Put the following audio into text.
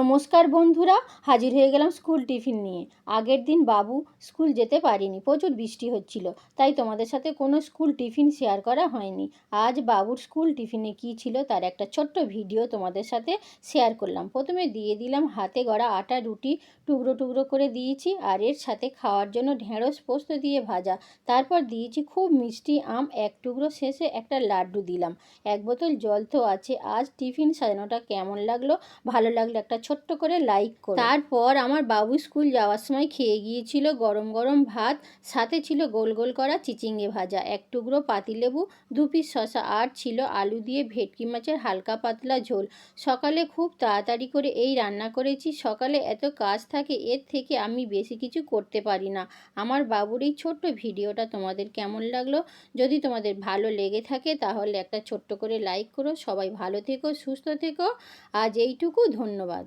নমস্কার বন্ধুরা, হাজির হয়ে গেলাম স্কুল টিফিন নিয়ে। আগের দিন বাবু স্কুল যেতে পারিনি, প্রচুর বৃষ্টি হচ্ছিল, তাই তোমাদের সাথে কোনো স্কুল টিফিন শেয়ার করা হয়নি। আজ বাবুর স্কুল টিফিনে কী ছিল তার একটা ছোট্ট ভিডিও তোমাদের সাথে শেয়ার করলাম। প্রথমে দিয়ে দিলাম হাতে গড়া আটা, রুটি, টুকরো টুকরো করে দিয়েছি আর এর সাথে খাওয়ার জন্য ঢেঁড়স পোস্ত দিয়ে ভাজা। তারপর দিয়েছি খুব মিষ্টি আম, এক টুকরো শেষে একটা লাড্ডু দিলাম। এক বোতল জল তো আছে, আজ টিফিন সাজানোটা কেমন লাগল? ভালো লাগল একটা ছোট্ট করে লাইক করো। তারপর আমার বাবু স্কুল যাওয়ার সময় খেয়ে গিয়েছিল গরম গরম ভাত, সাথে ছিল গোল গোল করা চিচিঙ্গে ভাজা, এক টুকরো পাতিলেবু, দু পিস শশা আর ছিল আলু দিয়ে ভেটকি মাছের হালকা পাতলা ঝোল। সকালে খুব তাড়াতাড়ি করে এই রান্না করেছি। সকালে এত কাজ থাকে, এর থেকে আমি বেশি কিছু করতে পারি না। আমার বাবুর এই ছোট্ট ভিডিওটা তোমাদের কেমন লাগল? যদি তোমাদের ভালো লেগে থাকে, তাহলে একটা ছোট্ট করে লাইক করো। সবাই ভালো থেকো, সুস্থ থেকো। আজ এইটুকু, ধন্যবাদ।